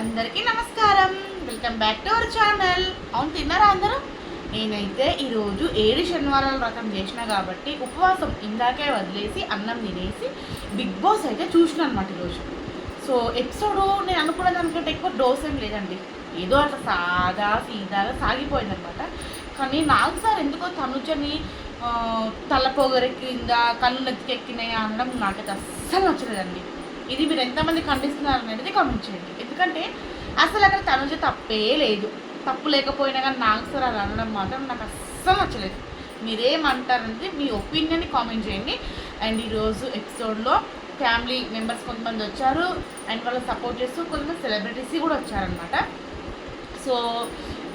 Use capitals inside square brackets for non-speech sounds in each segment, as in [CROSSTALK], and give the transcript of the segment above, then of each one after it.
అందరికీ నమస్కారం. Welcome back to our channel అవును తిన్నారా అందరూ? నేనైతే ఈరోజు ఏడు శనివారాల వ్రతం చేసిన కాబట్టి ఉపవాసం ఇందాకే వదిలేసి అన్నం తినేసి బిగ్ బాస్ అయితే చూసిన అనమాట ఈరోజు. సో ఎపిసోడ్ నేను అనుకున్న దానికంటే ఎక్కువ డోస్ ఏం లేదండి. ఏదో అట్లా సాదా సీదాగా సాగిపోయింది అనమాట కానీ నాకు సార్ ఎందుకో తనుజని తల పొగరెక్కిందా కళ్ళు నెత్తికెక్కినాయి అనడం నాకైతే అస్సలు నచ్చలేదండి. ఇది మీరు ఎంతమంది ఖండిస్తున్నారు అనేది కామెంట్ చేయండి. ఎందుకంటే అసలు అక్కడ తనుజ తప్పే లేదు. తప్పు లేకపోయినా కానీ నాకు సార్ అలా అనడం మాత్రం నాకు అస్సలు నచ్చలేదు. మీరేమంటారనేది మీ ఒపీనియన్ని కామెంట్ చేయండి. అండ్ ఈరోజు ఎపిసోడ్లో ఫ్యామిలీ మెంబర్స్ కొంతమంది వచ్చారు. అండ్ వాళ్ళు సపోర్ట్ చేస్తూ కొంతమంది సెలబ్రిటీస్ కూడా వచ్చారనమాట సో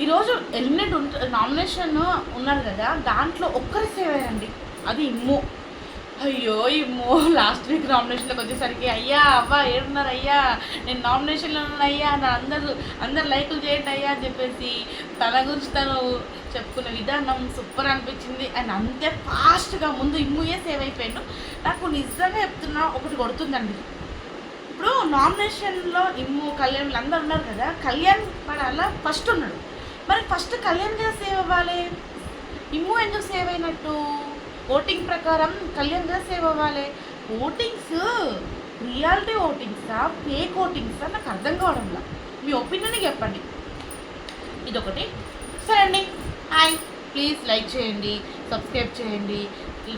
ఈరోజు ఎలిమినేట్ ఉంట నామినేషన్ ఉన్నారు కదా దాంట్లో ఒక్కరి సేవ్ అయ్యారండి. అది ఇమ్ము. అయ్యో ఇమ్మో లాస్ట్ వీక్ నామినేషన్లోకి వచ్చేసరికి అయ్యా అవ్వ ఏడున్నారు అయ్యా నేను నామినేషన్లో ఉన్నాను అయ్యా నా అందరు అందరు లైకులు చేయండి అయ్యా అని చెప్పేసి తన గురించి తను చెప్పుకున్న విధానం సూపర్ అనిపించింది. అండ్ అంతే ఫాస్ట్గా ముందు ఇమ్ముయే సేవ్ అయిపోయాను నాకు నిజంగా చెప్తున్నా ఒకటి కొడుతుందండి ఇప్పుడు నామినేషన్లో ఇమ్ము కళ్యాణ్ అందరు ఉన్నారు కదా కళ్యాణ్ వాడు అలా ఫస్ట్ ఉన్నాడు. మరి ఫస్ట్ కళ్యాణ్ గారు సేవ్ అవ్వాలి? ఇమ్ము ఎందుకు సేవ్ అయినట్టు? ఓటింగ్ ప్రకారం కళ్యాణ్ దాస్ సేవ్ అవ్వాలి? ఓటింగ్స్? రియాలిటీ ఓటింగ్సా? ఫేక్ ఓటింగ్సా? నాకు అర్థం కావడంలా. మీ ఒపీనియన్ చెప్పండి. ఇదొకటి. సరే అండి. హాయ్. ప్లీజ్ లైక్ చేయండి సబ్స్క్రైబ్ చేయండి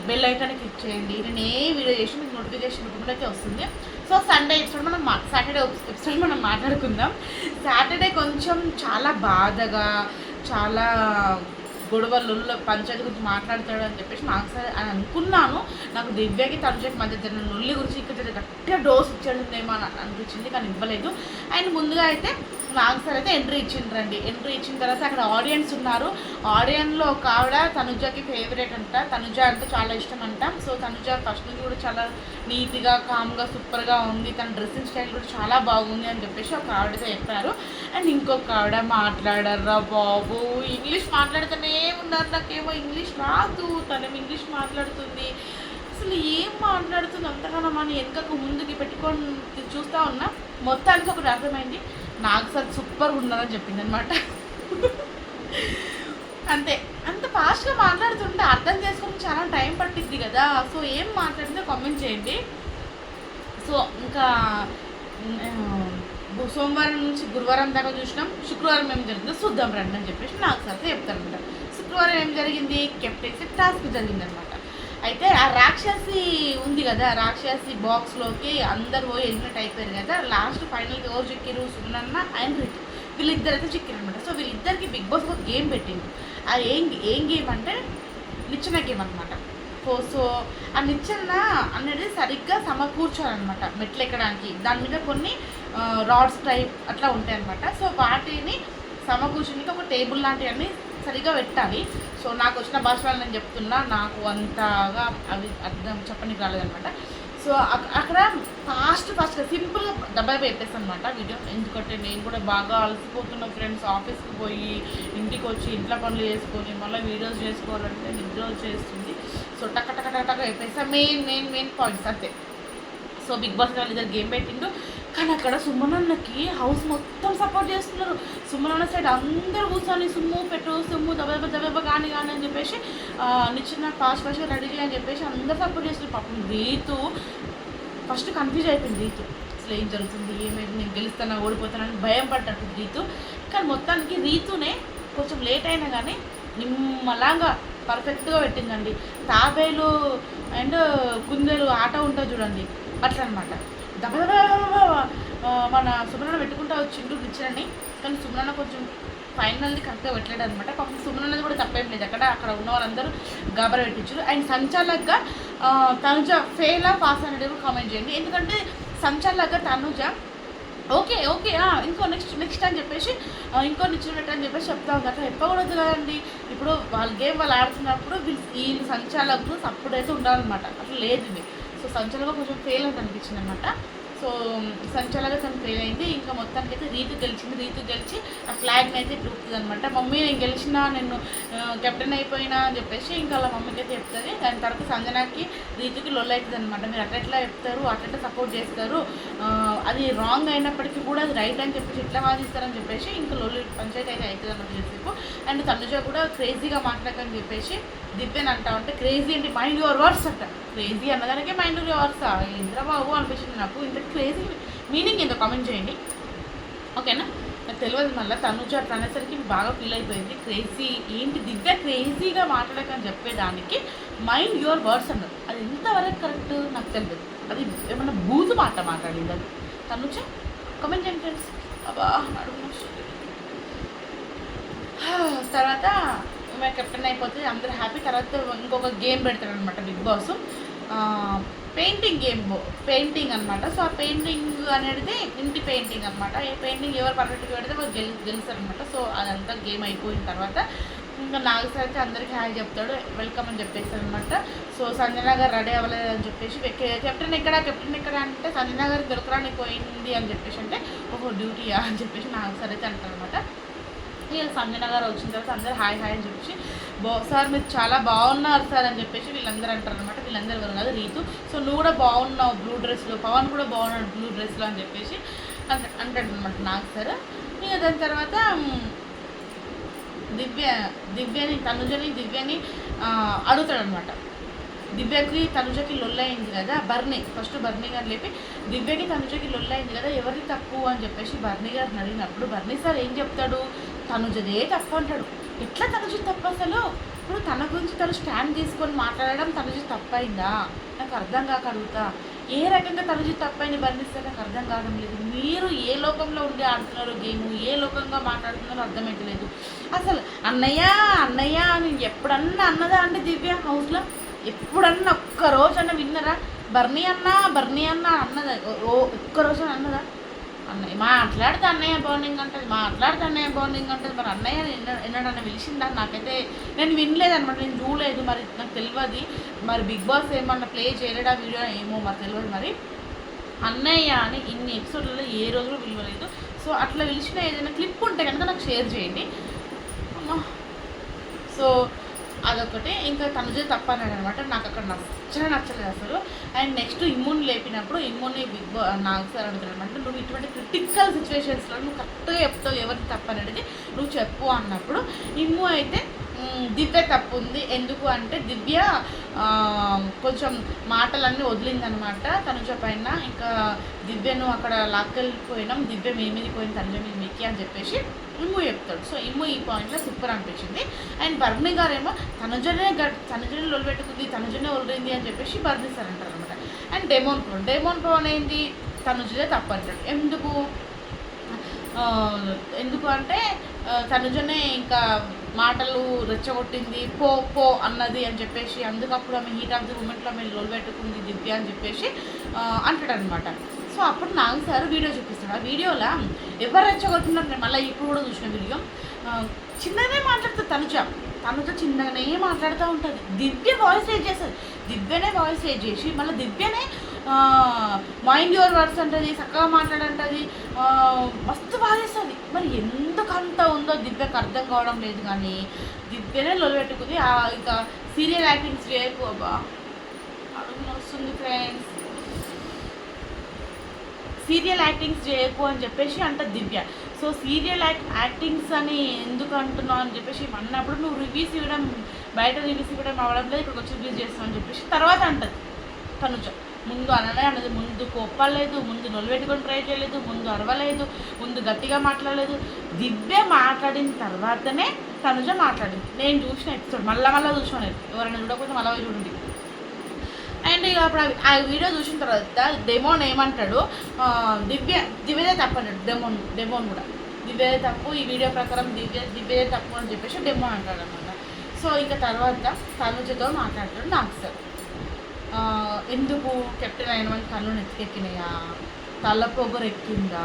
బెల్ ఐకాన్ క్లిక్ చేయండి. నేను ఏ వీడియో చేసి మీకు నోటిఫికేషన్ రూపంలో అయితే వస్తుంది. సో సండే ఎపిసోడ్ మనం మా సాటర్డే ఎపిసోడ్ మనం మాట్లాడుకుందాం. సాటర్డే కొంచెం చాలా బాధగా చాలా గొడవలు పంచాయతీ గురించి మాట్లాడతాడు అని చెప్పేసి నాకు సరే అని అనుకున్నాను. నాకు దివ్యకి తనుజకి మధ్య జరిగిన నొల్లి గురించి ఇక్కడ గట్టిగా డోస్ ఇచ్చాడేమో అని అనిపించింది కానీ ఇవ్వలేదు. అండ్ ముందుగా అయితే నాకు సార్ అయితే ఎంట్రీ ఇచ్చిండ్రండి. ఎంట్రీ ఇచ్చిన తర్వాత అక్కడ ఆడియన్స్ ఉన్నారు. ఆడియన్స్లో ఒక ఆవిడ తనుజాకి ఫేవరెట్ అంట. తనుజ అంటే చాలా ఇష్టం అంట. సో తనుజ ఫస్ట్ నుంచి కూడా చాలా నీట్గా కామ్గా సూపర్గా ఉంది. తన డ్రెస్సింగ్ స్టైల్ కూడా చాలా బాగుంది అని చెప్పేసి ఒక ఆవిడతో చెప్పారు. అండ్ ఇంకొక ఆవిడ మాట్లాడారా బాబు? ఇంగ్లీష్ మాట్లాడుతూనే ఉన్నారు. నాకేమో ఇంగ్లీష్ రాదు. తనేమో ఇంగ్లీష్ మాట్లాడుతుంది? అసలు ఏం మాట్లాడుతుంది అంతగానో మనం వెనకకు ముందుకి పెట్టుకొని చూస్తూ ఉన్నా. మొత్తానికి ఒకటి అర్థమైంది. నాకు సార్ సూపర్ ఉన్నారని చెప్పింది అనమాట అంతే అంత ఫాస్ట్గా మాట్లాడుతుంటే అర్థం చేసుకుని చాలా టైం పట్టిద్ది కదా. సో ఏం మాట్లాడిందో కామెంట్ చేయండి. సో ఇంకా సోమవారం నుంచి గురువారం దాకా చూసినాం. శుక్రవారం ఏం జరిగిందో చూద్దాం రండి అని చెప్పేసి నాకు సార్ చెప్తారనమాట శుక్రవారం ఏం జరిగింది? కెప్టెన్సీ టాస్క్ జరిగిందనమాట అయితే ఆ రాక్షసి ఉంది కదా రాక్షసి బాక్స్లోకి అందరు పోయి ఎలిమినేట్ అయిపోయారు కదా లాస్ట్ ఫైనల్కి ఎవరు చిక్కిరు సుమనన్న అండ్ రితు. వీళ్ళిద్దరు అయితే చిక్కిరు అనమాట సో వీళ్ళిద్దరికి బిగ్ బాస్ ఒక గేమ్ పెట్టింది ఆ ఏం ఏం గేమ్ అంటే నిచ్చెన గేమ్ అనమాట సో సో ఆ నిచ్చెన అనేది సరిగ్గా సమకూర్చాలన్నమాట మెట్లు ఎక్కడానికి. దాని మీద కొన్ని రాడ్స్ టైప్ అట్లా ఉంటాయి అనమాట సో వాటిని సమకూర్చడానికి ఒక టేబుల్ లాంటివన్నీ సరిగా పెట్టాలి. సో నాకు వచ్చిన భాషలో నేను చెప్తున్నా నాకు అంతగా అవి అర్థం చెప్పనికి రాలేదనమాట సో అక్కడ ఫాస్ట్ ఫాస్ట్గా సింపుల్గా డబ్బా పెట్టేస్తాను అనమాట వీడియో. ఎందుకంటే నేను కూడా బాగా అలసిపోతున్న ఫ్రెండ్స్ ఆఫీస్కి పోయి ఇంటికి వచ్చి ఇంట్లో పనులు చేసుకొని మళ్ళీ వీడియోస్ చేసుకోవాలంటే నిద్ర చేస్తుంది సో టక్క టక్క టక్క చెప్పేస్తా. మెయిన్ మెయిన్ మెయిన్ పాయింట్స్ అంతే. సో బిగ్ బాస్ వాళ్ళు ఇద్దరు గేమ్ పెట్టిండు. కానీ అక్కడ సుమనన్నకి హౌస్ మొత్తం సపోర్ట్ చేస్తున్నారు. సుమనన్న సైడ్ అందరూ కూర్చొని సుమ్ము పెట్టు సుమ్ము దెబ్బ దెబ్బ కానీ కానీ అని చెప్పేసి నిచ్చిన ఫాస్ట్ ఫాస్ట్గా రెడీ అని చెప్పేసి అందరు సపోర్ట్ చేస్తున్నారు. పాపం రీతు ఫస్ట్ కన్ఫ్యూజ్ అయిపోయింది రీతు అసలు ఏం జరుగుతుంది ఏమైంది నేను గెలుస్తానా ఓడిపోతానని భయం పడ్డట్టు రీతు కానీ మొత్తానికి రీతునే కొంచెం లేట్ అయినా కానీ నిమ్మలాగా పర్ఫెక్ట్గా పెట్టిందండి. తాబేలు అండ్ కుందేలు ఆట ఉంటుంది చూడండి. అట్లనమాట. మన సుమనన్న పెట్టుకుంటా వచ్చిండు నిచ్చినని కానీ సుమనన్న కొంచెం ఫైనల్ని కరెక్ట్గా పెట్టలేడు అనమాట పాపం సుమనన్నది కూడా తప్పేం లేదు అక్కడ అక్కడ ఉన్న వాళ్ళందరూ గాబర పెట్టించారు అండ్ సంచాలక్గా ఆ, తనుజ ఫెయిలా పాస్ అనేది కామెంట్ చేయండి ఎందుకంటే సంచాలక్గా తనుజ ఓకే ఓకే ఇంకో నెక్స్ట్ నెక్స్ట్ అని చెప్పేసి ఇంకో నిచ్చిన పెట్టని చెప్పేసి చెప్తా ఉంది అట్లా చెప్పకూడదు కదండి ఇప్పుడు వాళ్ళ గేమ్ వాళ్ళు ఆడుతున్నప్పుడు వీళ్ళు వీళ్ళు సంచాలకు సపోర్ట్ అయితే ఉండాలన్నమాట అట్లా లేదు ఇది సో సంచాలక కొంచెం ఫెయిల్ అని అనిపించింది అనమాట సో సంచాలగా తను ఫెయిల్ అయింది. ఇంకా మొత్తానికి అయితే రీతు గెలిచింది. రీతు గెలిచి ఆ ఫ్లాగ్ని అయితే చూపుతుంది అనమాట మమ్మీ నేను గెలిచినా నేను కెప్టెన్ అయిపోయినా అని చెప్పేసి ఇంకా వాళ్ళ మమ్మీకి అయితే చెప్తుంది. దాని తర్వాత సంజనాకి రీతుకి లొల్ అవుతుంది అనమాట మీరు అట్లా ఎట్లా చెప్తారు? అట్లా సపోర్ట్ చేస్తారు? అది రాంగ్ అయినప్పటికీ కూడా అది రైట్ అని చెప్పేసి ఎట్లా వాదిస్తారని చెప్పేసి ఇంకా లోలు పంచాయతీ అయితే అవుతుంది అన్నమాట చెప్పు అండ్ తనుజ కూడా క్రేజీగా మాట్లాడకని చెప్పేసి దివ్యని అంటా ఉంటే క్రేజీ అంటే మైండ్ యువర్ వర్డ్స్ అంట. క్రేజీ అన్నదానికే మైండ్ యువర్ వర్డ్స్ ఇంద్రబాబు అనిపించింది నాకు? ఇంత క్రేజీ మీనింగ్ ఏందో కామెంట్ చేయండి. ఓకేనా? నాకు తెలియదు మళ్ళీ. తనుజ అట్లా అనేసరికి బాగా ఫీల్ అయిపోయింది. క్రేజీ ఏంటి? దివ్య క్రేజీగా మాట్లాడకని చెప్పేదానికి మైండ్ యువర్ వర్డ్స్ అన్నారు అది ఎంతవరకు కరెక్ట్ నాకు తెలియదు. అది ఏమన్నా బూజు మాట మాట్లాడింది? అది తనుజ కమెంట్ చేయండి ఫ్రెండ్స్ అబ్బా నడుము [SIGHS] తర్వాత మేము కెప్టెన్ అయిపోతే అందరూ హ్యాపీ తర్వాత ఇంకొక గేమ్ పెడతాడు అనమాట Bigg Boss. Painting game painting అనమాట సో ఆ పెయింటింగ్ అనేది ఇంటి పెయింటింగ్ అనమాట ఈ పెయింటింగ్ ఎవరు పర్ఫెక్ట్గా పెడితే వాళ్ళు గెలి గెలుస్తారు అనమాట సో అదంతా గేమ్ అయిపోయిన తర్వాత ఇంకా నాగసార్ అయితే అందరికీ హాయ్ చెప్తాడు వెల్కమ్ అని చెప్పేస్తాడు అనమాట సో సంజన గారు రెడీ అవ్వలేదు అని చెప్పేసి కెప్టెన్ ఎక్కడ కెప్టెన్ ఎక్కడ అంటే సంజన గారు దొరకడానికి పోయింది అని చెప్పేసి అంటే ఓహో డ్యూటీయా అని చెప్పేసి నాగసార్ అయితే అంటారు అనమాట ఇక సంజన గారు వచ్చిన తర్వాత అందరూ హాయ్ హాయ్ అని చెప్పేసి బా సార్ మీరు చాలా బాగున్నారు సార్ అని చెప్పేసి వీళ్ళందరూ అంటారు అనమాట వీళ్ళందరూ ఎవరు కాదు రీతు. సో నువ్వు కూడా బాగున్నావు బ్లూ డ్రెస్లో పవన్ కూడా బాగున్నాడు బ్లూ డ్రెస్లో అని చెప్పేసి అంటాడు అనమాట నాకు సార్ ఇక దాని తర్వాత దివ్య దివ్యని తనుజని దివ్యని అడుగుతాడు అనమాట దివ్యకి తనుజకి లొల్లయింది కదా బర్నీ ఫస్ట్ బర్నీ గారు లేపి దివ్యకి తనుజకి లొల్లయింది కదా ఎవరిది తప్పు అని చెప్పేసి బర్నీ గారిని అడిగినప్పుడు బర్నీ సార్ ఏం చెప్తాడు? తనుజదే తప్పు అంటాడు. ఎట్లా తనుజ తప్పు అసలు? ఇప్పుడు తన గురించి తను స్టాండ్ తీసుకొని మాట్లాడడం తనుజ తప్పైందా? నాకు అర్థం కాక అడుగుతా. ఏ రకంగా తనుజ తప్పైంది బర్ణిస్తే నాకు అర్థం కావడం లేదు. మీరు ఏ లోకంలో ఉండి ఆడుతున్నారో గేమ్ ఏ లోకంగా మాట్లాడుతున్నారో అర్థమవుతలేదు అసలు అన్నయ్య అన్నయ్య అని ఎప్పుడన్నా అన్నదా? అంటే దివ్య హౌస్లో ఎప్పుడన్నా ఒక్క అన్న విన్నరా? బర్నీ అన్న బర్నీ అన్న అన్నదా? ఓ- ఒక్కరోజు ఒక్క రోజు అన్నదా? అన్నయ్య మాట్లాడితే అన్నయ్య బాండింగ్ అంటది మాట్లాడితే అన్నయ్య బాండింగ్ అంటది మరి అన్నయ్య ఎన్నడన్నా పిలిచిందా నాకైతే నేను వినలేదనమాట నేను చూడలేదు మరి నాకు తెలియదు మరి బిగ్ బాస్ ఏమన్నా ప్లే చేయలేడా వీడియో ఏమో మరి తెలియదు మరి. అన్నయ్య అని ఇన్ని ఎపిసోడ్లలో ఏ రోజు పిలవలేదు. సో అట్లా పిలిచిన ఏదైనా క్లిప్ ఉంటే కనుక నాకు షేర్ చేయండి. అమ్మా సో అదొకటి ఇంకా తనుజే తప్ప అన్నాడు అనమాట నాకు అక్కడ నచ్చనే నచ్చలేదు అసలు. అండ్ నెక్స్ట్ ఇమ్యూన్ లేపినప్పుడు ఇమ్యూన్ బిగ్ బా నాకు సార్ అనమాట నువ్వు ఇటువంటి క్రిటికల్ సిచ్యువేషన్స్లో నువ్వు కరెక్ట్గా చెప్తావు ఎవరికి తప్పు అనేది నువ్వు చెప్పు అన్నప్పుడు ఇమ్ము అయితే దివ్య తప్పు ఉంది. ఎందుకు అంటే దివ్య కొంచెం మాటలన్నీ వదిలిందనమాట. తనుజ పైన ఇంకా దివ్యను అక్కడ లాక్కెళ్ళిపోయినాం. దివ్య మీ మీదకి పోయిన తనుజ మీద మీకి అని చెప్పేసి ఇమ్ము చెప్తాడు. సో ఇమ్ము ఈ పాయింట్లో సూపర్ అనిపించింది. అండ్ బర్ణి గారేమో తనుజనే గట్ తనుజనే ఒలిపెట్టుకుంది తనుజనే ఒలిరింది అని చెప్పేసి బర్ణి సార్ అంటారు అనమాట. And demon Pavan demon Pavan అనేది తనుజనే తప్పు అంటాడు. ఎందుకు? ఎందుకు అంటే తనుజనే ఇంకా మాటలు రెచ్చగొట్టింది పో పో అన్నది అని చెప్పేసి అందుకప్పుడు ఆమె హీట్ ఆఫ్ ది మూమెంట్లో ఆమె లోల్ పెట్టుకుంది దివ్య అని చెప్పేసి అంటాడనమాట సో అప్పుడు నాకు సార్ వీడియో చూపిస్తాడు. ఆ వీడియోలో ఎవరు రెచ్చగొట్టినారు నేను మళ్ళీ ఇప్పుడు కూడా చూసిన వీడియో. ఆ, చిన్నగానే మాట్లాడుతుంది తనుజ. తనుజ చిన్నగానే మాట్లాడుతూ ఉంటుంది. దివ్య వాయిస్ రేజ్ చేస్తుంది. దివ్యనే వాయిస్ రేజ్ చేసి మళ్ళీ దివ్యనే మైండ్ యువర్ వర్డ్స్ అంటది చక్కగా మాట్లాడంటది. మస్తు బాధేస్తుంది. మరి ఎందుకు అంత ఉందో దివ్యకు అర్థం కావడం లేదు కానీ దివ్యనే లొలబెట్టుకుంది. ఆ, సీరియల్ యాక్టింగ్స్ చేయకు అబ్బా అడుగు వస్తుంది ఫ్రెండ్స్ సీరియల్ యాక్టింగ్స్ చేయకు అని చెప్పేసి అంట Divya. So serial act actings అని ఎందుకు అంటున్నావు అని చెప్పేసి అన్నప్పుడు నువ్వు రివ్యూస్ ఇవ్వడం బయట రివ్యూస్ ఇవ్వడం అవ్వడం లేదు ఇక్కడికి వచ్చి రివ్యూస్ చేస్తావు అని చెప్పేసి తర్వాత అంటది తనుజ. ముందు అనలే అన్నది ముందు కోప్పలేదు ముందు నొలిపెట్టుకొని ట్రై చేయలేదు ముందు అరవలేదు ముందు గట్టిగా మాట్లాడలేదు. దివ్య మాట్లాడిన తర్వాతనే తనుజ మాట్లాడింది. నేను చూసిన ఎపిసోడ్ మళ్ళా మళ్ళీ చూసిన నేను. ఎవరైనా చూడకపోతే మళ్ళీ చూడండి. అండ్ ఇక అప్పుడు ఆ- ఆ వీడియో చూసిన తర్వాత డెమోన్ ఏమంటాడు? దివ్య దివ్యదే తప్పు అంటాడు. డెమోన్ డెమోన్ కూడా. దివ్యదే తప్పు ఈ వీడియో ప్రకారం దివ్య దివ్యదే తప్పు అని చెప్పేసి డెమోన్ అంటాడు అనమాట సో ఇంకా తర్వాత తనుజతో మాట్లాడతాడు నాకు సార్. ఎందుకు కెప్టెన్ అయిన వాళ్ళు కళ్ళు నెత్తికెక్కినాయా? తల పొగరు ఎక్కిందా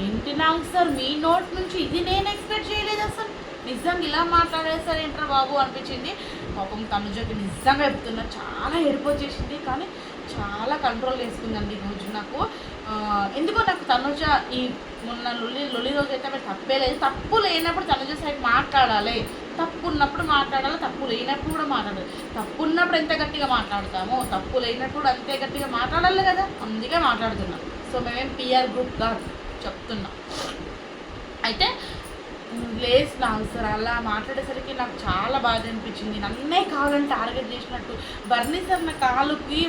ఏంటి నాకు సార్ మీ నోట్ నుంచి ఇది నేను ఎక్స్పెక్ట్ చేయలేదు అసలు. నిజంగా ఇలా మాట్లాడేసారు ఏంట్రా బాబు అనిపించింది. పాపం తనుజకి నిజంగా చెప్తున్నా చాలా ఏడుపు చేసింది కానీ చాలా కంట్రోల్ చేసుకుందండి ఈ రోజు నాకు. ఎందుకో నాకు తనుజ ఈ మొన్న లొల్లి లొల్లి రోజు అయితే తప్పే లేదు. తప్పు లేనప్పుడు తనుజ సైడ్ మాట్లాడాలి. తప్పు ఉన్నప్పుడు మాట్లాడాలి తప్పు లేనప్పుడు కూడా మాట్లాడాలి తప్పు ఉన్నప్పుడు ఎంత గట్టిగా మాట్లాడతామో తప్పు లేనప్పుడు అంతే గట్టిగా మాట్లాడాలి కదా. అందుకే మాట్లాడుతున్నాం. సో మేమేం పిఆర్ గ్రూప్ కాదు. చెప్తున్నాం. అయితే లేదు నా సార్ అలా మాట్లాడేసరికి నాకు చాలా బాధ అనిపించింది. నన్నే కావాలని టార్గెట్ చేసినట్టు. బర్నీ సార్ నా కాలుకి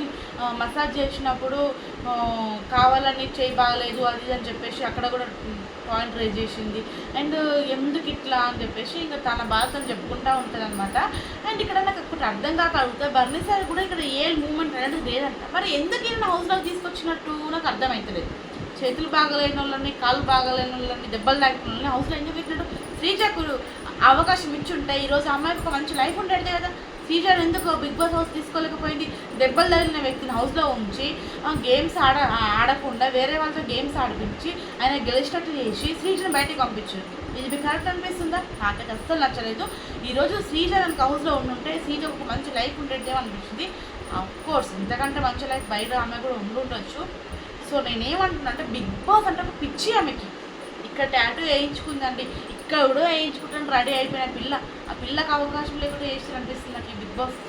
మసాజ్ చేసినప్పుడు కావాలని చేయి బాగలేదు అది ఇది అని చెప్పేసి అక్కడ కూడా పాయింట్ రేజ్ చేసింది. అండ్ ఎందుకు ఇట్లా అని చెప్పేసి ఇంకా తన బాధ తను చెప్పుకుంటూ ఉంటుంది అనమాట అండ్ ఇక్కడ నాకు ఒకటి అర్థం కాక అడుగుతా బర్నీ సార్ కూడా ఇక్కడ ఏ మూమెంట్ అనేది లేదంట. మరి ఎందుకు నేను హౌస్లోకి తీసుకొచ్చినట్టు? నాకు అర్థమవుతలేదు చేతులు బాగలేని వాళ్ళని కాళ్ళు బాగలేని వాళ్ళని దెబ్బలు తాకిన వాళ్ళని హౌస్లో ఎందుకు శ్రీజకు అవకాశం ఇచ్చి ఉంటే ఈరోజు అమ్మాయి అమ్మాయికి ఒక మంచి లైఫ్ ఉండేది కదా. శ్రీజ ఎందుకు బిగ్ బాస్ హౌస్ తీసుకోలేకపోయింది? దెబ్బలు తగిలిన వ్యక్తిని హౌస్లో ఉంచి గేమ్స్ ఆడ ఆడకుండా వేరే వాళ్ళతో గేమ్స్ ఆడిపించి ఆయన గెలిచినట్టు చేసి శ్రీజను బయటికి పంపించారు. ఇది మీకు కరెక్ట్ అనిపిస్తుందా? నాకైతే అస్సలు నచ్చలేదు. ఈరోజు శ్రీజ కనుక హౌస్లో ఉండుంటే శ్రీజ ఒక మంచి లైఫ్ ఉండేదేమో అనిపించింది కోర్స్ ఇంతకంటే మంచి లైఫ్ బయట ఆమె కూడా ఉండుండొచ్చు. సో నేనేమంటున్నా అంటే బిగ్ బాస్ అంటే ఒక పిచ్చి ఆమెకి. ఇక్కడ ట్యాటూ వేయించుకుందండి. ఇక్కడ కూడా వేయించుకుంటాను రెడీ అయిపోయిన పిల్ల. ఆ పిల్లకి అవకాశం లేకుండా వేసి అనిపిస్తుంది నాకు ఈ బిగ్ బాస్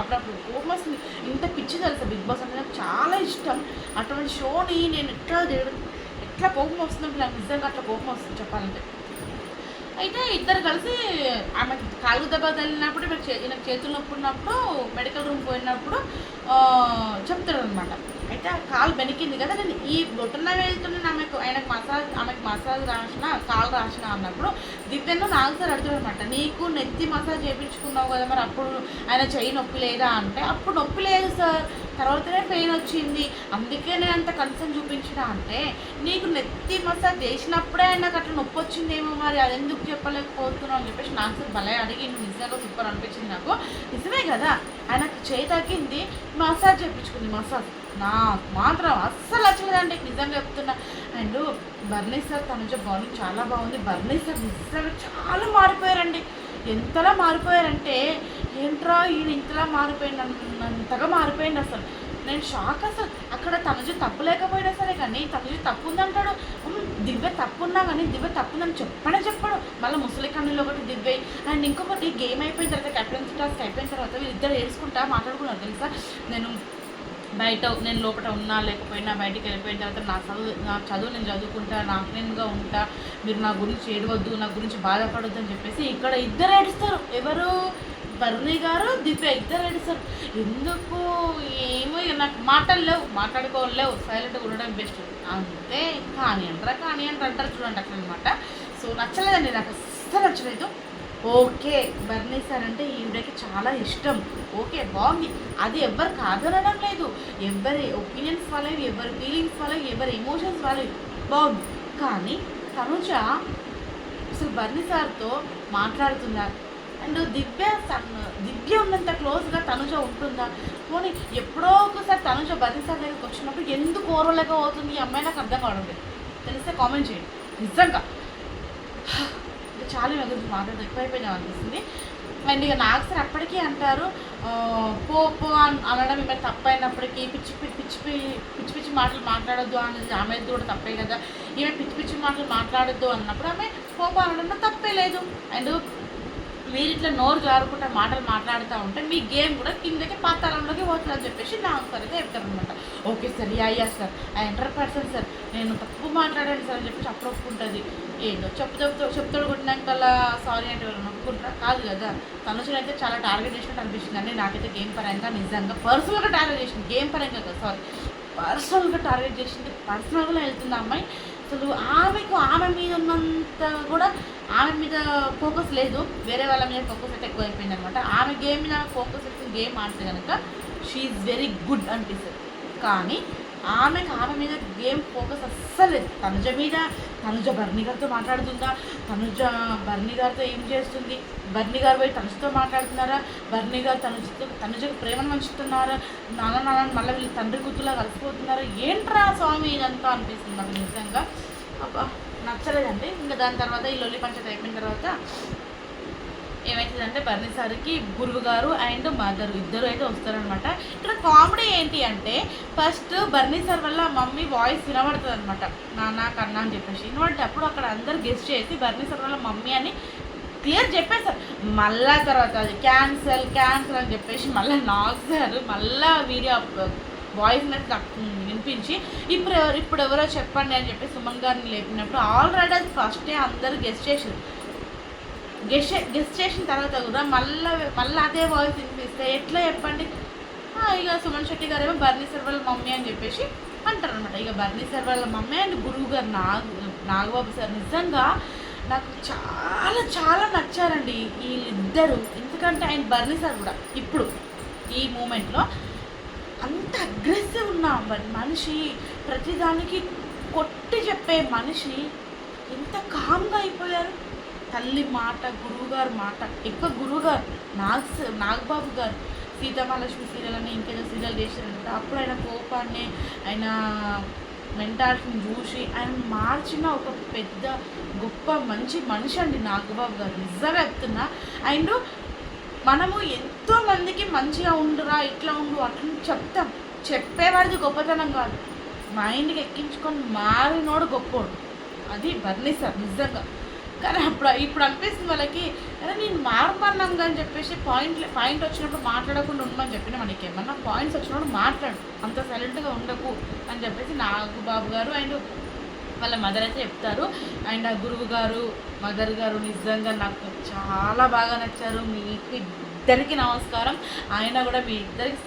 అప్పుడప్పుడు కోపం వస్తుంది. ఇంత పిచ్చి తెలుసా బిగ్ బాస్ అంటే నాకు చాలా ఇష్టం. అటువంటి షోని నేను ఎట్లా చేయడం ఎట్లా కోపం వస్తుందంటే నాకు నిజంగా అట్లా కోపం వస్తుంది చెప్పాలంటే. అయితే ఇద్దరు కలిసి ఆమె కాలు దెబ్బ తగిలినప్పుడు నాకు చే- చేతులు నొప్పున్నప్పుడు మెడికల్ రూమ్ పోయినప్పుడు చెప్తాడు అనమాట అయితే ఆ కాలు బెనికింది కదా. నేను ఈ బొట్టున వెళ్తున్నాను ఆమెకు ఆయనకు మసాజ్ ఆమెకు మసాజ్ రాసిన కాలు రాసిన అన్నప్పుడు దివ్యంలో నాకు సార్ అడుగుతాడనమాట నీకు నెత్తి మసాజ్ చేయించుకున్నావు కదా మరి అప్పుడు ఆయన చెయ్యి నొప్పి లేదా అంటే అప్పుడు నొప్పి లేదు సార్. తర్వాతనే పెయిన్ వచ్చింది. అందుకే నేను అంత కన్సర్న్ చూపించిన అంటే నీకు నెత్తి మసాజ్ చేసినప్పుడే నాకు అట్లా నొప్పి వచ్చిందేమో మరి అది ఎందుకు చెప్పలేకపోతున్నావు అని చెప్పేసి నాకు సార్ భలే అడిగి నిజంగా సూపర్ అనిపించింది నాకు. నిజమే కదా. ఆయనకు చేయి తగ్గింది మసాజ్ చేయించుకుంది మసాజ్. నాకు మాత్రం అస్సలు నచ్చలేదండి. నిజంగా చెప్తున్నా. అండ్ బర్నీ సార్ తనుజ బాగుంది చాలా బాగుంది. బర్నీ సార్ నిజంగా చాలా మారిపోయారండి. ఎంతలా మారిపోయారంటే ఏంట్రా ఈయన ఇంతలా మారిపోయింది అంతగా మారిపోయింది అసలు. నేను షాక్ అసలు. అక్కడ తనజు తప్పు లేకపోయినా సరే కానీ తనజు తప్పు ఉందంటాడు. దివ్య తప్పు ఉన్నా కానీ దివ్య తప్పు ఉందని చెప్పనే చెప్పాడు. మళ్ళీ ముసలి కన్నులో ఒకటి దివ్య. అండ్ ఇంకొకటి గేమ్ అయిపోయిన తర్వాత కెప్టెన్సీ టాస్క్ అయిపోయిన తర్వాత వీళ్ళిద్దరు వేసుకుంటా మాట్లాడుకున్నారు తెలుసా? నేను బయట నేను లోపల ఉన్నా లేకపోయినా బయటికి వెళ్ళిపోయిన తర్వాత నా చదువు నా చదువు నేను చదువుకుంటా నాకు నేనుగా ఉంటా మీరు నా గురించి ఏడవద్దు నా గురించి బాధపడొద్దు అని చెప్పేసి ఇక్కడ ఇద్దరు ఏడుస్తారు. ఎవరు? బర్నీ గారు దివ్య ఇద్దరు ఏడుస్తారు. ఎందుకు? ఏమో నాకు మాటలు లేవు మాట్లాడుకోవాలి లేవు సైలెంట్గా ఉండడం బెస్ట్ అంతే కానీ అంటారా కానీ అంటారు అంటారు చూడండి అక్కడ అనమాట సో నచ్చలేదండి నాకు అస్సలు నచ్చలేదు. ఓకే బర్నీ సార్ అంటే ఈవిడకి చాలా ఇష్టం. ఓకే బాగుంది. అది ఎవ్వరు కాదనడం లేదు. ఎవరి ఒపీనియన్స్ వాళ్ళవి ఎవరి ఫీలింగ్స్ వాళ్ళవి ఎవరి ఎమోషన్స్ వాళ్ళవి. బాగుంది. కానీ తనుజ అసలు బర్నీ సార్తో మాట్లాడుతుందా? అండ్ దివ్య సన్- దివ్య ఉన్నంత క్లోజ్గా తనుజ ఉంటుందా? పోనీ ఎప్పుడో ఒకసారి తనుజ బర్నీ సార్ దగ్గరికి వచ్చినప్పుడు ఎందుకు ఓరలేక అవుతుంది ఈ అమ్మాయి? నాకు అర్థం కావడం లేదు. తెలిస్తే కామెంట్ చేయండి. నిజంగా. చాలా ఈమె గురించి మాట్లాడదు ఎక్కువైపోయినా అనిపిస్తుంది. అండ్ ఇక నాకు అప్పటికీ అంటారు పో పో అనడం ఈమె తప్పైనప్పటికీ పిచ్చి పిచ్చి పిచ్చి పిచ్చి మాటలు మాట్లాడొద్దు అనేది ఆమె కూడా తప్పే కదా. ఈమె పిచ్చి పిచ్చి మాటలు మాట్లాడొద్దు అన్నప్పుడు ఆమె పో పో తప్పే లేదు. అండ్ మీరు ఇట్లా నోరు జారుకుంటా మాటలు మాట్లాడుతూ ఉంటే మీ గేమ్ కూడా కిందకి పాతాళంలోకి పోతుంది అని చెప్పేసి నా సరిగా చెప్తారనమాట okay sir yeah yeah sir. I enter person sir నేను తప్పు మాట్లాడాను సార్ అని చెప్పేసి అప్పుడు ఒప్పుకుంటుంది ఏదో చెప్పు చెప్తూ చెప్తాడు కొట్టినాకల్లా సారీ అంటే ఒప్పుకుంటారా కాదు కదా. తనుజుని అయితే చాలా టార్గెట్ చేసినట్టు అనిపిస్తుంది అండి. నాకైతే గేమ్ పరంగా నిజంగా పర్సనల్గా టార్గెట్ చేసింది. గేమ్ పరంగా కదా సారీ. పర్సనల్గా టార్గెట్ చేసింది. పర్సనల్గా వెళ్తుంది అమ్మాయి. అసలు ఆమెకు ఆమె మీద ఉన్నంత కూడా ఆమె మీద ఫోకస్ లేదు. వేరే వాళ్ళ మీద ఫోకస్ అయితే ఎక్కువ అయిపోయింది అనమాట ఆమె గేమ్ మీద ఫోకస్ అయితే గేమ్ ఆడితే కనుక షీఈ్ వెరీ గుడ్ అనిపిస్తుంది. కానీ ఆమెకు ఆమె మీద గేమ్ ఫోకస్ అస్సలు లేదు. తనుజ మీద తనుజ బర్ని గారితో మాట్లాడుతుందా? తనుజ బర్ని గారితో ఏం చేస్తుంది? బర్నీ గారు పోయి తనుజతో మాట్లాడుతున్నారా? బర్నీ గారు తనుజతో తనుజకు ప్రేమను పంచుతున్నారా? నాన్న నాన్న మళ్ళీ వీళ్ళు తండ్రి కూతురులా కలిసిపోతున్నారా? ఏంట్రా స్వామి ఇదంతా అనిపిస్తుంది నాకు నిజంగా. అబ్బా నచ్చలేదండి. ఇంకా దాని తర్వాత ఈ లొల్లి పంచాయతీ అయిపోయిన తర్వాత ఏమవుతుందంటే బర్నీ సార్కి గురువు గారు అండ్ మదర్ ఇద్దరు అయితే వస్తారనమాట ఇక్కడ కామెడీ ఏంటి అంటే ఫస్ట్ బర్నీ సార్ వల్ల మమ్మీ వాయిస్ వినబడుతుంది అనమాట నాన్న కన్నా అని చెప్పేసి. వినబడితే అప్పుడు అక్కడ అందరు గెస్ట్ చేసి బర్నీ సార్ వల్ల మమ్మీ అని క్లియర్ చెప్పేశారు. మళ్ళా తర్వాత అది క్యాన్సల్ క్యాన్సల్ అని చెప్పేసి మళ్ళీ నాకు మళ్ళా వీడియో వాయిస్ అనేది నాకు వినిపించి ఇప్పుడు ఎవరు ఇప్పుడు ఎవరో చెప్పండి అని చెప్పి సుమన్ గారిని లేపినప్పుడు ఆల్రెడీ అది ఫస్టే అందరూ గెస్ట్ చేసారు గెస్ట్ గెస్ట్ చేసిన తర్వాత కూడా మళ్ళీ మళ్ళీ అదే వాయిస్ వినిపిస్తే ఎట్లా చెప్పండి? ఇక సుమన్ శెట్టి గారేమో బర్నీ సర్వల్ మమ్మీ అని చెప్పేసి అంటారు అనమాట ఇక బర్నీ సర్వల్ మమ్మీ అండ్ గురువు గారు నాగ్ నాగబాబు సార్ నిజంగా నాకు చాలా చాలా నచ్చారండి వీళ్ళిద్దరు. ఎందుకంటే ఆయన బర్నీ సార్ కూడా ఇప్పుడు ఈ మూమెంట్లో అంత అగ్రెసివ్ ఉన్న మనిషి ప్రతిదానికి కొట్టి చెప్పే మనిషి ఎంత కామ్గా అయిపోయారు. తల్లి మాట గురువుగారు మాట. ఎక్కువ గురువుగారు నాగ్ నాగబాబు గారు. సీతామహాలక్ష్మి సీరియల్ అని ఇంకేదో సీరియల్ చేశారంట. అప్పుడు ఆయన కోపాన్ని ఆయన మెంటాలిటీని చూసి ఆయన మార్చిన ఒక పెద్ద గొప్ప మంచి మనిషి అండి నాగబాబు గారు. నిజంగా చెప్తున్నా. అండ్ మనము ఎంతో మందికి మంచిగా ఉండురా ఇట్లా ఉండు అట్లా చెప్తాం. చెప్పేవాడిది గొప్పతనం కాదు. మైండ్కి ఎక్కించుకొని మారినోడు గొప్పోడు. అది బర్నిసార్ నిజంగా. కానీ అప్పుడు ఇప్పుడు అనిపిస్తుంది వాళ్ళకి అరే నేను మారమన్నాం అని చెప్పేసి పాయింట్ పాయింట్ వచ్చినప్పుడు మాట్లాడకుండా ఉండమని చెప్పిన మనకి. ఏమన్నా పాయింట్స్ వచ్చినప్పుడు మాట్లాడు. అంత సైలెంట్గా ఉండకు అని చెప్పేసి నాగు బాబు గారు అండ్ వాళ్ళ మదర్ అయితే చెప్తారు. అండ్ ఆ గురువు గారు మదర్ గారు నిజంగా నాకు చాలా బాగా నచ్చారు. మీకు ఇద్దరికి నమస్కారం. ఆయన కూడా మీ ఇద్దరికి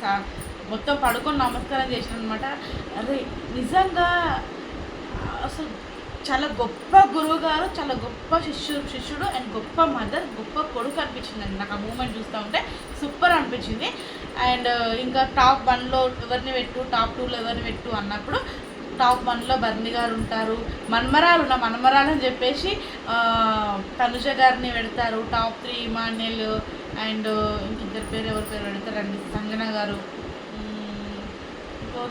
మొత్తం పడుకొని నమస్కారం చేసిన అనమాట అదే నిజంగా అసలు చాలా గొప్ప గురువు గారు చాలా గొప్ప శిష్యుడు శిష్యుడు అండ్ గొప్ప మదర్ గొప్ప కొడుకు అనిపించింది అండి. నాకు ఆ మూమెంట్ చూస్తూ ఉంటే సూపర్ అనిపించింది. అండ్ ఇంకా టాప్ వన్లో ఎవరిని పెట్టు టాప్ టూలో ఎవరిని పెట్టు అన్నప్పుడు టాప్ వన్లో బర్ని గారు ఉంటారు. మన్మరాలు నా మన్మరాలు అని చెప్పేసి తనుజ గారిని పెడతారు. టాప్ త్రీ ఇమాన్యుల్ అండ్ ఇంకిద్దరు పేరు ఎవరి పేరు పెడతారండి? సంజన గారు. మ్మ్,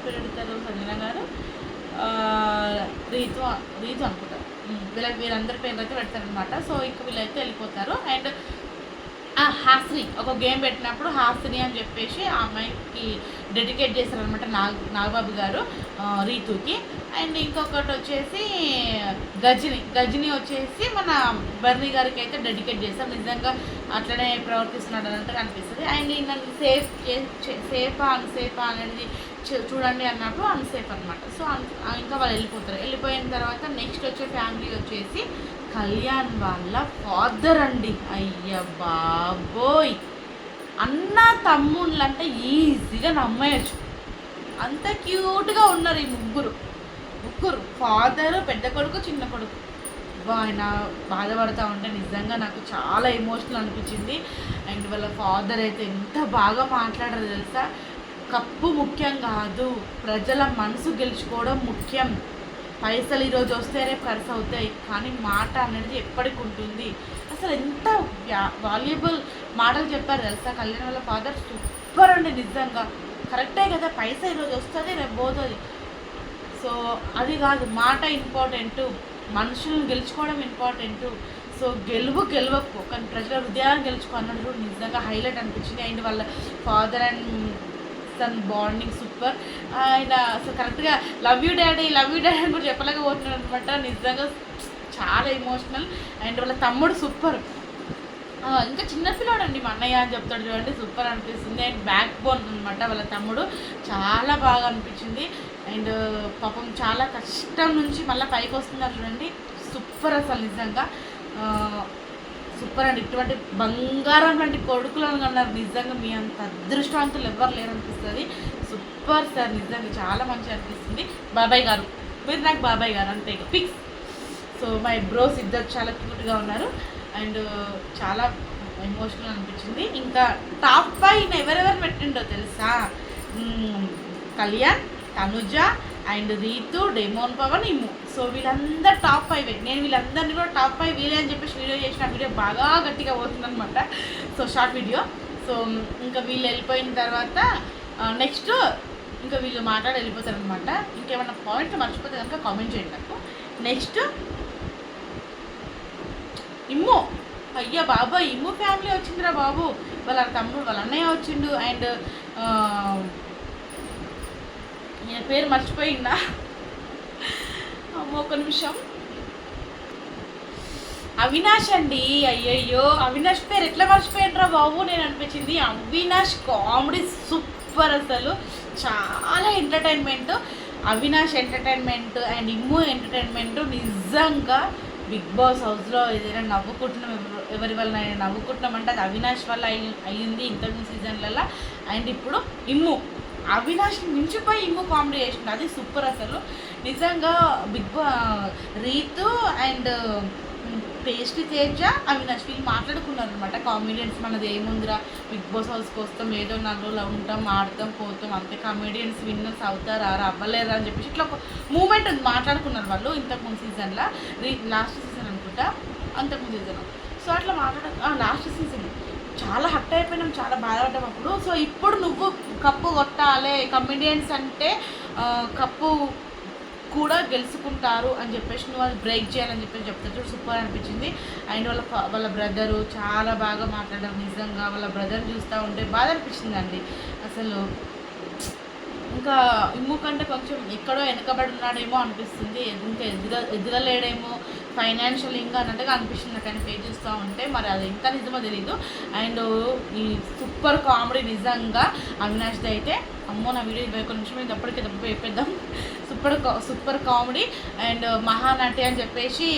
పేరు పెడతారు? సంజన గారు. రీతు రీతు అనుకుంటా. మ్మ్, వీళ్ళ వీళ్ళందరి పేర్లు అయితే పెడతారనమాట సో ఇంక వీళ్ళైతే వెళ్ళిపోతారు. అండ్ ఆ హాస్ని ఒక గేమ్ పెట్టినప్పుడు హాస్ని అని చెప్పేసి ఆ అమ్మాయికి డెడికేట్ చేశారనమాట నాగ్ నాగబాబు గారు రీతుకి. అండ్ ఇంకొకటి వచ్చేసి గజని. గజని వచ్చేసి మన బర్నీ గారికి అయితే డెడికేట్ చేస్తాం. నిజంగా అట్లనే ప్రవర్తిస్తున్నాడు అన్నట్టు అనిపిస్తుంది అండ్ నన్ను సేఫ్ సేఫా అన్సేఫా అనేది చూడండి అన్నప్పుడు అన్సేఫ్ అనమాట సో ఇంకా వాళ్ళు వెళ్ళిపోతారు. వెళ్ళిపోయిన తర్వాత నెక్స్ట్ వచ్చే ఫ్యామిలీ వచ్చేసి కళ్యాణ్ వాళ్ళ ఫాదర్ అండి. అయ్య బాబోయ్! అన్న తమ్ముళ్ళు అంటే ఈజీగా నమ్మేయచ్చు. అంత క్యూట్గా ఉన్నారు ఈ ముగ్గురు. ముగ్గురు ఫాదర్ పెద్ద కొడుకు చిన్న కొడుకు. అబ్బా, ఆయన బాధపడతా ఉంటే నిజంగా నాకు చాలా ఎమోషనల్ అనిపించింది. అండ్ వాళ్ళ ఫాదర్ అయితే ఎంత బాగా మాట్లాడారు తెలుసా? కప్పు ముఖ్యం కాదు. ప్రజల మనసు గెలుచుకోవడం ముఖ్యం. పైసలు ఈరోజు వస్తే రేపు ఖర్చు అవుతాయి. కానీ మాట అనేది ఎప్పటికి ఉంటుంది. అసలు ఎంత వాల్యుబుల్ మాటలు చెప్పారు తెలుసా? కళ్యాణ్ వాళ్ళ ఫాదర్ సూపర్ అండి నిజంగా. కరెక్టే కదా? పైసా ఈరోజు వస్తుంది రేపు పోతుంది. సో అది కాదు మాట ఇంపార్టెంట్ మనుషులను గెలుచుకోవడం ఇంపార్టెంట్ సో గెలువు గెలవకు కానీ ప్రజల హృదయాన్ని గెలుచుకో అన్నట్టు నిజంగా హైలైట్ అనిపించింది. అండ్ వాళ్ళ father and son bonding super ఆయన అసలు కరెక్ట్గా love you daddy love you daddy అని కూడా చెప్పలేకపోతున్నాడు అనమాట. నిజంగా చాలా ఎమోషనల్ అండ్ వాళ్ళ తమ్ముడు సూపర్ ఇంకా చిన్నపిల్లాడు అండి మా అన్నయ్య అని చెప్తాడు చూడండి సూపర్ అనిపిస్తుంది. అండ్ బ్యాక్ బోన్ అనమాట వాళ్ళ తమ్ముడు. చాలా బాగా అనిపించింది. అండ్ పాపం చాలా కష్టం నుంచి మళ్ళీ పైకి వస్తున్నారు చూడండి. సూపర్ అసలు నిజంగా. సూపర్ అండి. ఇటువంటి బంగారం లాంటి కొడుకులను అన్నారు. నిజంగా మీ అంత అదృష్టవంతులు ఎవరు లేరు అనిపిస్తుంది సూపర్ సార్ నిజంగా చాలా మంచిగా అనిపిస్తుంది. బాబాయ్ గారు మీరు నాకు బాబాయ్ గారు అంతే ఇక. ఫిక్స్ సో మై బ్రోస్ ఇద్దరు చాలా క్యూట్గా ఉన్నారు. అండ్ uh, చాలా ఎమోషనల్ అనిపించింది. ఇంకా టాప్ ఫైవ్ ఎవరెవరు పెట్టిండో తెలుసా? Kalyan Tanuja and Rithu demon Pavan Immu. So వీళ్ళందరూ టాప్ ఫైవ్ నేను వీళ్ళందరినీ కూడా టాప్ ఫైవ్ వీలే అని చెప్పేసి వీడియో చేసిన వీడియో బాగా గట్టిగా పోతుందనమాట సో షార్ట్ వీడియో సో ఇంకా వీళ్ళు వెళ్ళిపోయిన తర్వాత uh, నెక్స్ట్ ఇంకా వీళ్ళు మాట్లాడి వెళ్ళిపోతారు అనమాట ఇంకేమైనా పాయింట్ మర్చిపోతే కనుక కామెంట్ చేయండి నాకు. నెక్స్ట్ ఇమ్ము. అయ్యా బాబాయ్ ఇమ్ము ఫ్యామిలీ వచ్చిందిరా బాబు. వాళ్ళ తమ్ముడు వాళ్ళ అన్నయ్య వచ్చిండు. అండ్ ఈయన పేరు మర్చిపోయిందా? అమ్మో ఒక నిమిషం. అవినాష్ అండి. అయ్యయ్యో అవినాష్ పేరు ఎట్లా మర్చిపోయాడ్రా బాబు? నేను అనిపించింది అవినాష్ కామెడీ సూపర్ అసలు. చాలా entertainment Avinash entertainment and Immu entertainment నిజంగా బిగ్ బాస్ హౌస్లో ఏదైనా నవ్వుకుంటున్నాం ఎవరు- ఎవరి వల్ల నవ్వుకుంటున్నాం అంటే అది అవినాష్ వల్ల అయి అయ్యింది ఇంతకు సీజన్లలో అండ్ ఇప్పుడు ఇమ్ము. అవినాష్ మించిపోయి ఇమ్ము కామెడీ చేసిండు. అది సూపర్ అసలు. నిజంగా బిగ్ బా రీతు అండ్ పేస్ట్రీ తేజ అవినాష్ వీళ్ళు మాట్లాడుకున్నారు అనమాట కామెడియన్స్ మనది ఏముందిరా? బిగ్ బాస్ హౌస్కి వస్తాం ఏదో నల్లలో ఉంటాం ఆడతాం పోతాం అంతే. కామెడియన్స్ విన్నర్స్ అవుతారా అవ్వలేరా అని చెప్పేసి ఇట్లా ఒక మూమెంట్ ఉంది. మాట్లాడుకున్నారు వాళ్ళు ఇంతకుముందు సీజన్లో రీ లాస్ట్ సీజన్ అనుకుంటా. అంతకుముందు సీజన్ సో అట్లా మాట్లాడ లాస్ట్ సీజన్ చాలా హట్ అయిపోయినాం చాలా బాధపడ్డాం అప్పుడు. సో ఇప్పుడు నువ్వు కప్పు కొట్టాలి. కమెడియన్స్ అంటే కప్పు కూడా గెలుచుకుంటారు అని చెప్పేసి నువ్వు అది బ్రేక్ చేయాలని చెప్పేసి చెప్తాడు సూపర్ అనిపించింది. అండ్ వాళ్ళ వాళ్ళ బ్రదరు చాలా బాగా మాట్లాడారు. నిజంగా వాళ్ళ బ్రదర్ చూస్తూ ఉంటే బాధ అనిపించింది అండి అసలు ఇంకా ఇమ్ము కంటే కొంచెం ఎక్కడో వెనకబడి ఉన్నాడేమో అనిపిస్తుంది. ఇంకా ఎదుగ ఎదగలేడేమో ఫైనాన్షియల్ ఇంకా అన్నట్టుగా అనిపిస్తుంది. నాకు పే చేస్తూ చూస్తూ ఉంటే మరి అది ఎంత నిజమో తెలీదు. అండ్ ఈ సూపర్ కామెడీ నిజంగా అవినాష్ది అయితే అమ్మో నా వీడియో ఇరవై ఒక్క నిమిషం ఇది అప్పటికే దెబ్బ అయిపోద్దాం సూపర్ కా సూపర్ కామెడీ అండ్ మహానటి అని చెప్పేసి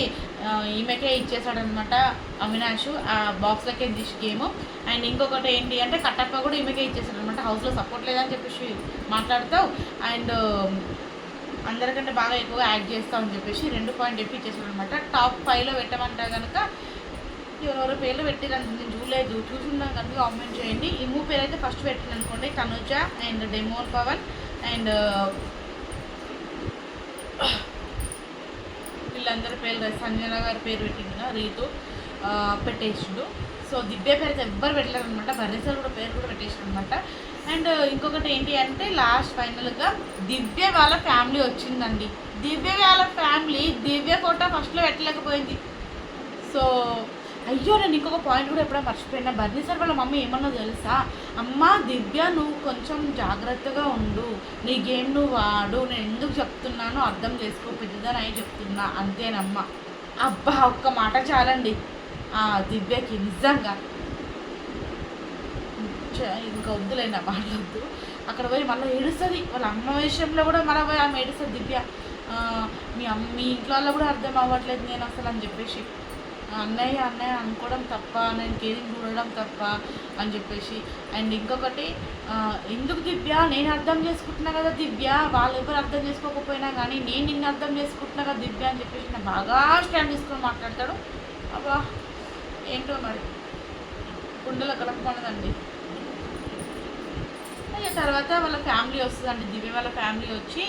ఈమెకే ఇచ్చేసాడనమాట అవినాష్ ఆ బాక్స్లోకే తీసి గేమ్ అండ్ ఇంకొకటి ఏంటి అంటే కట్టప్ప కూడా ఈమెకే ఇచ్చేసాడు అనమాట హౌస్లో సపోర్ట్ లేదని చెప్పేసి మాట్లాడతావు. అండ్ um, అందరికంటే బాగా ఎక్కువగా యాడ్ చేస్తావు అని చెప్పేసి రెండు పాయింట్ చెప్పి ఇచ్చేసాడు అనమాట టాప్ ఫైవ్లో పెట్టమంటే కనుక ఎవరెవరో పేర్లు పెట్టిరని నేను చూడలేదు. చూసిందా కనుక కామెంట్ చేయండి. ఈ మూవ్ పేరు అయితే ఫస్ట్ పెట్టింది అనుకోండి అండ్ డెమోన్ పవన్ అండ్ వీళ్ళందరి పేర్లు సంజన గారి పేరు పెట్టింది కదా రీతు పెట్టేసిండు. సో దివ్య పేరు అయితే ఎవ్వరు పెట్టలేరు అనమాట. భరణేశ్వర్ కూడా పేరు కూడా పెట్టేసాడు అనమాట. అండ్ uh, ఇంకొకటి ఏంటి అంటే లాస్ట్ ఫైనల్గా దివ్య వాళ్ళ ఫ్యామిలీ వచ్చిందండి. దివ్య వాళ్ళ ఫ్యామిలీ దివ్య కోట ఫస్ట్లో పెట్టలేకపోయింది. సో అయ్యో నేను ఇంకొక పాయింట్ కూడా ఎప్పుడో మర్చిపోయినా. బర్నీ సార్ వాళ్ళ మమ్మీ ఏమన్నా తెలుసా? అమ్మ దివ్య నువ్వు కొంచెం జాగ్రత్తగా ఉండు. నీ గేమ్ నువ్వు వాడు నేను ఎందుకు చెప్తున్నానో అర్థం చేసుకో. పెద్దదని అని చెప్తున్నా. అంతేనమ్మా. అబ్బా ఒక్క మాట చాలండి. ఆ దివ్యకి నిజంగా. చ- ఇంకా వద్దులేండి ఆ మాటలొద్దు. అక్కడ పోయి మళ్ళీ ఏడుస్తుంది. వాళ్ళ అమ్మ విషయంలో కూడా మళ్ళీ పోయి ఆమె ఏడుస్తుంది. దివ్య మీ అమ్మ మీ ఇంట్లో వాళ్ళ కూడా అర్థం అవ్వట్లేదు నేను అసలు అని చెప్పేసి. అన్నయ్య అన్నయ్య అనుకోవడం తప్ప నేను కేరింగ్ చూడడం తప్ప అని చెప్పేసి. అండ్ ఇంకొకటి ఎందుకు దివ్య? నేను అర్థం చేసుకుంటున్నా కదా దివ్య. వాళ్ళు ఎవరు అర్థం చేసుకోకపోయినా కానీ నేను నిన్ను అర్థం చేసుకుంటున్నా కదా దివ్య అని చెప్పేసి నేను బాగా స్టాండ్ తీసుకొని మాట్లాడతాడు. అబ్బా ఏంటో మరి? గుండెలో కలపకూడదండి తర్వాత వాళ్ళ ఫ్యామిలీ వస్తుందండి. దివ్య వాళ్ళ ఫ్యామిలీ వచ్చి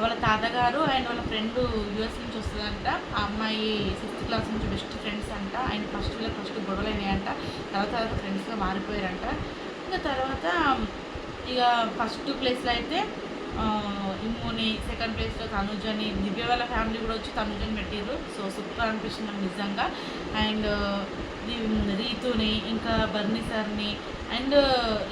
వాళ్ళ తాతగారు అండ్ వాళ్ళ ఫ్రెండ్ యూఎస్ నుంచి వస్తుందంట. ఆ అమ్మాయి సిక్స్త్ క్లాస్ నుంచి బెస్ట్ ఫ్రెండ్స్ అంట. అండ్ ఫస్ట్ ఫస్ట్ గొడవలు అయినాయంట తర్వాత తర్వాత ఫ్రెండ్స్గా మారిపోయారంట. ఇంకా తర్వాత ఇక ఫస్ట్ ప్లేస్లో అయితే ఇమ్మోని సెకండ్ ప్లేస్లో తనుజని దివ్య వాళ్ళ ఫ్యామిలీ కూడా వచ్చి తనుజని పెట్టారు సో సూపర్ అనిపించింది నిజంగా. అండ్ రీతుని ఇంకా బర్ని సార్ని అండ్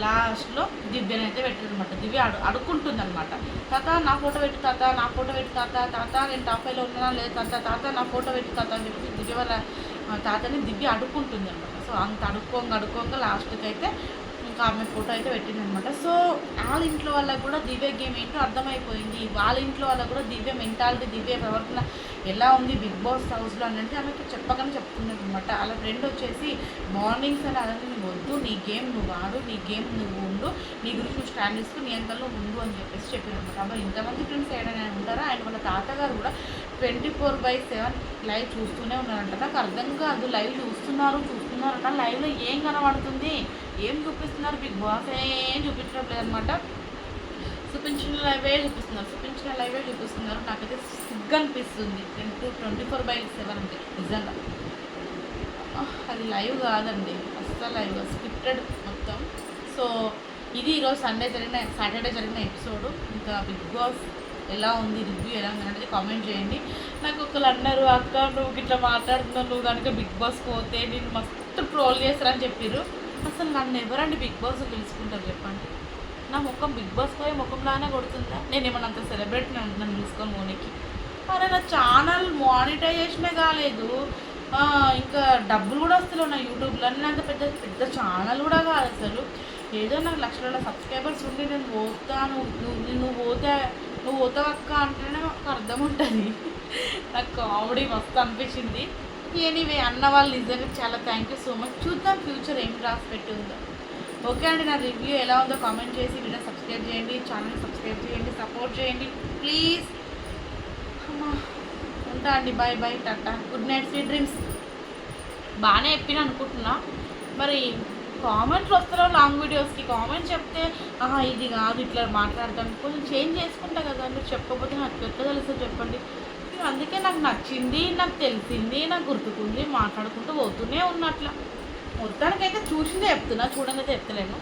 లాస్ట్లో దివ్యని అయితే పెట్టారనమాట దివ్య అడు అడుక్కుంటుంది అనమాట తాత నా ఫోటో పెట్టు తాత నా ఫోటో పెట్టు తాత తాత నేను టాప్ ఫైవ్లో ఉన్నానా లేదు తాత తాత నా ఫోటో పెట్టు తాత అని చెప్పి దివ్య వాళ్ళ తాతని దివ్య అడుక్కుంటుంది అనమాట సో అంత అడుక్కోంగా అడుక్కోంగా లాస్ట్కి అయితే ఇంకా ఆమె ఫోటో అయితే పెట్టింది అనమాట సో వాళ్ళ ఇంట్లో వాళ్ళకి కూడా దివ్య గేమ్ ఏంటో అర్థమైపోయింది. వాళ్ళ ఇంట్లో వాళ్ళకి కూడా దివ్య మెంటాలిటీ దివ్య ప్రవర్తన ఎలా ఉంది బిగ్ బాస్ హౌస్లో అని అంటే ఆమెకి చెప్పగానే చెప్తున్నది అనమాట వాళ్ళ ఫ్రెండ్ వచ్చేసి మార్నింగ్స్ సరే అదే నువ్వు వద్దు నీ గేమ్ నువ్వు ఆడు నీ గేమ్ నువ్వు ఉండు నీ గురించి నువ్వు స్టాండ్ తీసుకుని నీ అంతలో ఉండు అని చెప్పేసి చెప్పారు అనమాట అబ్బా ఇంతమంది ఫ్రెండ్స్ ఏడైనా ఉంటారా? అండ్ వాళ్ళ తాతగారు కూడా twenty four by seven live చూస్తూనే ఉన్నారంట. నాకు అర్థం కాదు. లైవ్ చూస్తున్నారు చూస్తున్నారంట లైవ్లో ఏం కనబడుతుంది? ఏం చూపిస్తున్నారు బిగ్ బాస్? ఏం చూపించడం లేదనమాట చూపించిన లైవే చూపిస్తున్నారు. చూపించిన లైవే చూపిస్తున్నారు. నాకైతే సిగ్గు అనిపిస్తుంది. Twenty twenty four by seven అంటే నిజంగా. అది లైవ్ కాదండి. అస్సలు లైవ్ స్క్రిప్టెడ్ మొత్తం. సో ఇది ఈరోజు సండే జరిగిన సాటర్డే జరిగిన ఎపిసోడ్ ఇంకా బిగ్ బాస్ ఎలా ఉంది రివ్యూ ఎలా ఉంది అనేది కామెంట్ చేయండి. నాకు ఒకళ్ళు అన్నారు అక్క నువ్వు ఇట్లా మాట్లాడుతున్నావు. నువ్వు కనుక బిగ్ బాస్ పోతే నేను మస్తు ట్రోల్ చేస్తారని చెప్పారు అసలు నన్ను ఎవరండి బిగ్ బాస్ పిలుచుకుంటారు చెప్పండి? నా ముఖం బిగ్ బాస్ పోయి ముఖంలానే కొడుతుందా? నేను ఏమన్నా అంత సెలబ్రిటీ నన్ను పిలుచుకొని మోనికి అరే నా ఛానల్ మానిటైజేషనే కాలేదు. ఇంకా డబ్బులు కూడా వస్తలేవు నా యూట్యూబ్లో నేను అంత పెద్ద పెద్ద ఛానల్ కూడా కాదు అసలు. ఏదో నాకు లక్షల సబ్స్క్రైబర్స్ ఉండి నేను పోతాను. నువ్వు నువ్వు పోతే నువ్వు పోతావక్క అంటేనే నాకు అర్థం ఉంటుంది. [LAUGHS] నాకు కామెడీ మస్తు అనిపించింది. ఎనీవే. అన్న వాళ్ళు నిజంగా చాలా థ్యాంక్ యూ సో మచ్. చూద్దాం ఫ్యూచర్ ఏం రాసి పెట్టి ఉందో ఓకే అండి నా రివ్యూ ఎలా ఉందో కామెంట్ చేసి వీడియో సబ్స్క్రైబ్ చేయండి ఛానల్ సబ్స్క్రైబ్ చేయండి సపోర్ట్ చేయండి ప్లీజ్. ఉంటా అండి bye bye tata. Good night sweet dreams. బాగానే చెప్పిన అనుకుంటున్నా. మరి కామెంట్లు వస్తారో లాంగ్ వీడియోస్కి? కామెంట్ చెప్తే ఆహా ఇది కాదు ఇట్లా మాట్లాడతాను. కొంచెం చేంజ్ చేసుకుంటా కదా మీరు చెప్పకపోతే నాకు ఎట్లా తెలుసో చెప్పండి. అందుకే నాకు నచ్చింది నాకు తెలిసింది నాకు గుర్తుకుంది మాట్లాడుకుంటూ పోతూనే ఉన్నట్ల. మొత్తానికైతే చూసిందే చెప్తున్నా చూడండి చెప్తలేను.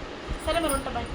సరే మరి ఉంటా బాయ్